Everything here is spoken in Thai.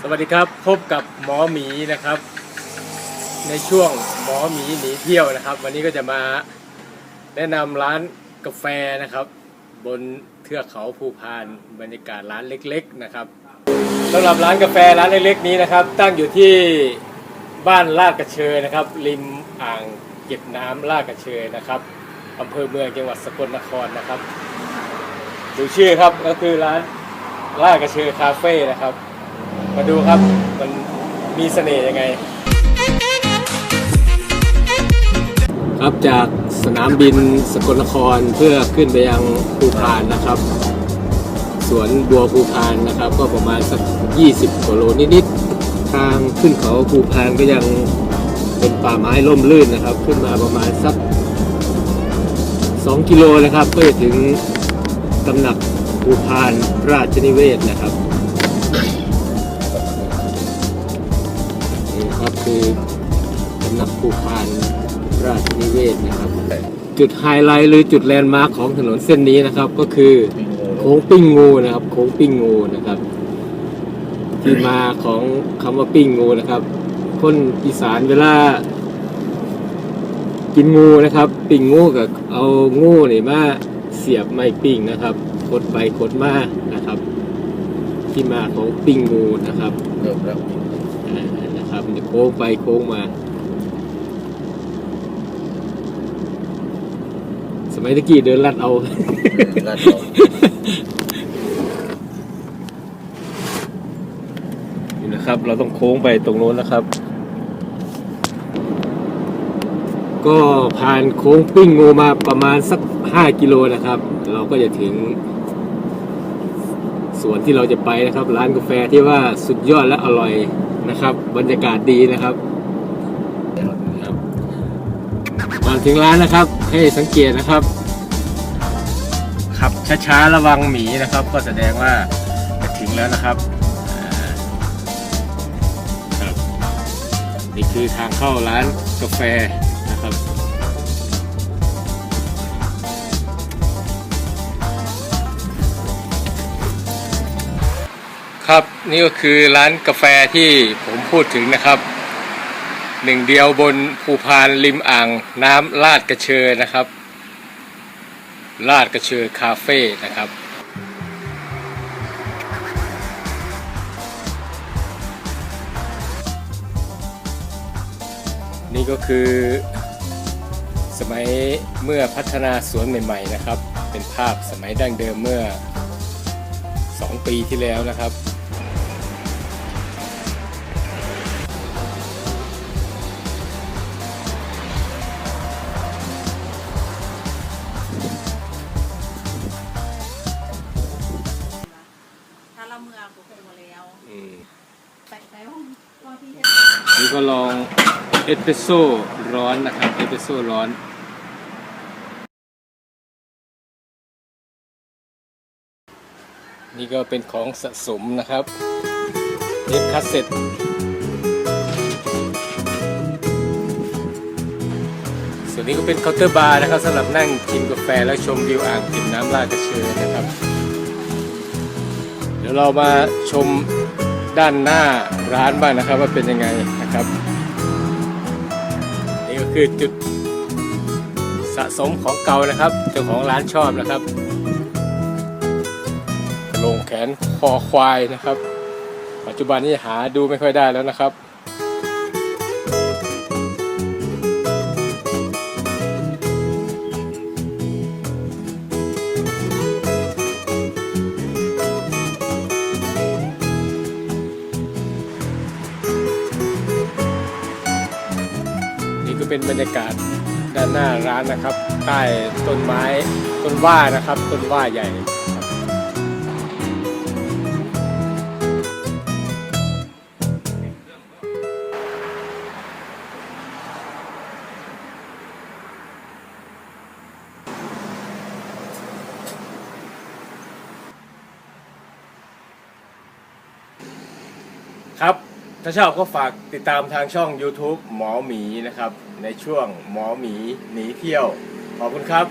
สวัสดีครับพบกับหมอหมีนะครับ ในช่วงหมอหมีหนีเที่ยวนะครับ วันนี้ก็จะมาแนะนำร้านกาแฟนะครับ บนเทือกเขาภูพานบรรยากาศร้านเล็ก ๆนะครับสำหรับร้านกาแฟร้านเล็กๆ นี้นะครับ ตั้งอยู่ที่บ้านลาดกระเชยนะครับ ริมอ่างเก็บน้ำลาดกระเชยนะครับอำเภอเมืองจังหวัดสกลนครนะครับ ดูชื่อครับก็คือร้านลาดกระเชยคาเฟ่นะครับ มาดูครับมันมีเสน่ห์ยังไง ครับจากสนามบินสกลนครเพื่อขึ้นไปยังภูพานนะครับ สวนบัวภูพานนะครับ ก็ประมาณสัก 20กว่าโลนิดๆทางขึ้นเขาภูพานก็ยังเป็นป่าไม้ร่มรื่นนะครับ ขึ้นมาประมาณสัก 2 กิโลนะครับ ก็จะถึงตำหนักภูพานราชนิเวศนะครับ นะครับ คือสำนักภูพานราชนิเวศนะครับ จุดไฮไลท์หรือจุดแลนด์มาร์คของถนนเส้นนี้นะครับ ก็คือโค้งปิ้งงูนะครับ โค้งปิ้งงูนะครับ ที่มาของคำว่าปิ้งงูนะครับ คนอีสานเวลา กินงูนะครับ ปิ้งงูกับเอางูนี่มาเสียบไม้ปิ้งนะครับกดไปกดมานะครับ ที่มาของปิ้งงูนะครับเริ่มแล้ว นะครับมันจะโค้งไปโค้งมา สมัยตะกี้เดินลัดเอาลาดเรานี่นะครับ เราต้องโค้งไปตรงโน้นนะครับ ก็ผ่านโค้งปิ้งงูมาประมาณสัก 5 กิโลนะครับ เราก็จะถึง สวนที่เราจะไปนะครับ ร้านกาแฟที่ว่าสุดยอดและอร่อยนะครับ บรรยากาศดีนะครับครับก่อนถึงร้านนะครับ ให้สังเกตนะครับขับช้าๆระวังหมีนะครับ ก็แสดงว่าจะถึงแล้วนะครับอ่าครับนี่คือทางเข้าร้านกาแฟ ครับนี่ก็คือร้านกาแฟที่ผมพูดถึงนะครับหนึ่งเดียวบนภูพานริมอ่างน้ำลาดกระเชอนะครับ ลาดกระเชอคาเฟ่นะครับนี่ก็คือสมัยเมื่อพัฒนาสวนใหม่ๆนะครับ เป็นภาพสมัยดั้งเดิมเมื่อ 2 ปีที่แล้วนะครับ นี่ก็ลองเอสเปรสโซ่ร้อนนะครับ เอสเปรสโซ่ร้อนนี่ก็เป็นของสะสมนะครับเทปคัสเซ็ตส่วนนี้ก็เป็นเคาน์เตอร์บาร์นะครับสำหรับนั่งกินกาแฟแล้วชมวิวอ่างเก็บน้ำลาดกระเชยนะครับ เดี๋ยวเรามาชม ด้านหน้าร้านบ้างนะครับ ว่าเป็นยังไงนะครับ นี่ก็คือจุดสะสมของเก่านะครับเจ้าของร้านชอบนะครับลงแขนคอควายนะครับ ปัจจุบันนี้หาดูไม่ค่อยได้แล้วนะครับ เป็นบรรยากาศด้านหน้าร้านนะครับ ใต้ต้นไม้ต้นว่านะครับ ต้นว่าใหญ่ ถ้าชอบก็ฝากติดตามทางช่อง YouTube หมอหมีนะครับ ในช่วงหมอหมีหนีเที่ยว ขอบคุณครับ